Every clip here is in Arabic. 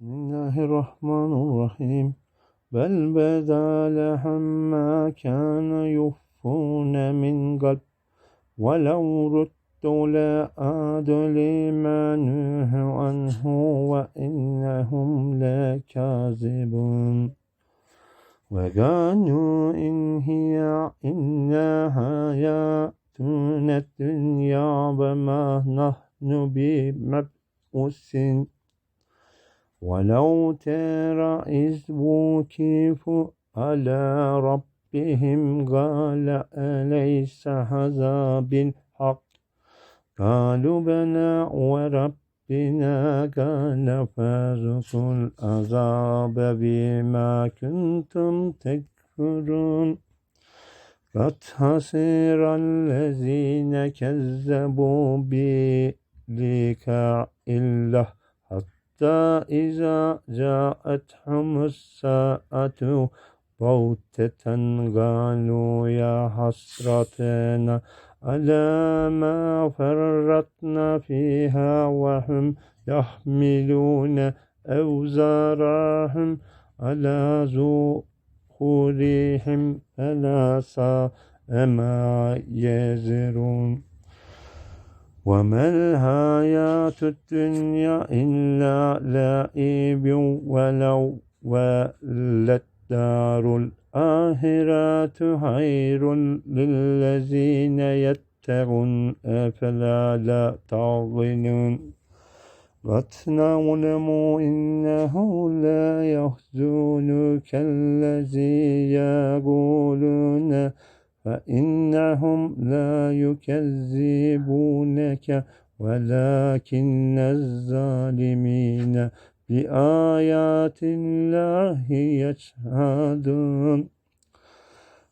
بسم الله الرحمن الرحيم. بل بدا لهم ما كان يخفون من قبل. ولو ردوا لعادوا لما نهوا عنه وإنهم لكاذبون وقالوا إن هي إلا حياتنا الدنيا وما نحن بمبعوثين. ولو ترى إذ وكفوا على ربهم قال أليس هذا بالحق؟ قالوا بلى وربنا قال فذوقوا العذاب بما كنتم تكفرون. قد خسر الذين كذبوا بلقاء الله. حتى إذا جاءتهم الساعة بغتة قالوا يا حسرتنا على ما فرطنا فيها وهم يحملون أوزارهم؟ على ظهورهم ألا ساء ما يزرون؟ وما الحياة الدنيا إلا لعب ولو وللدار الآخرة خير للذين يتقون أفلا لا تعقلون قد نعلم إنه لا يحزنك الذي يقولون فإنهم لا يكذبونك ولكن الظالمين بآيات الله يجحدون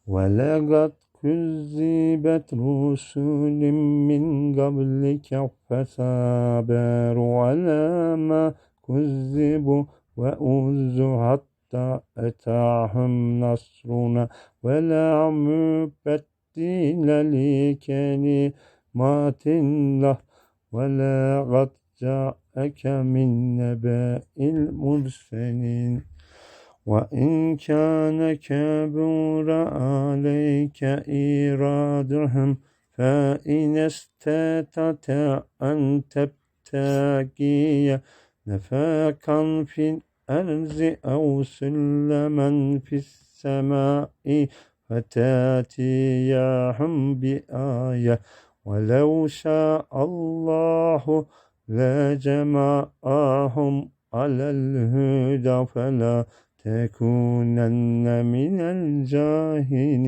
ولقد كذبت رسل من قبلك فصبروا على ما كذبوا وأوذوا حتى أتاهم نصرنا ولا مبدل لكلمات الله ولا قد جاءك من نبأ المرسلين وإن كان كبر عليك إيرادهم فإن استطعت أن تبتغي نفاقا في الأرض أو سلما في السماء فتاتيهم بآية. ولو شاء الله لجمعهم على الهدى فلا تكونن من الجاهلين.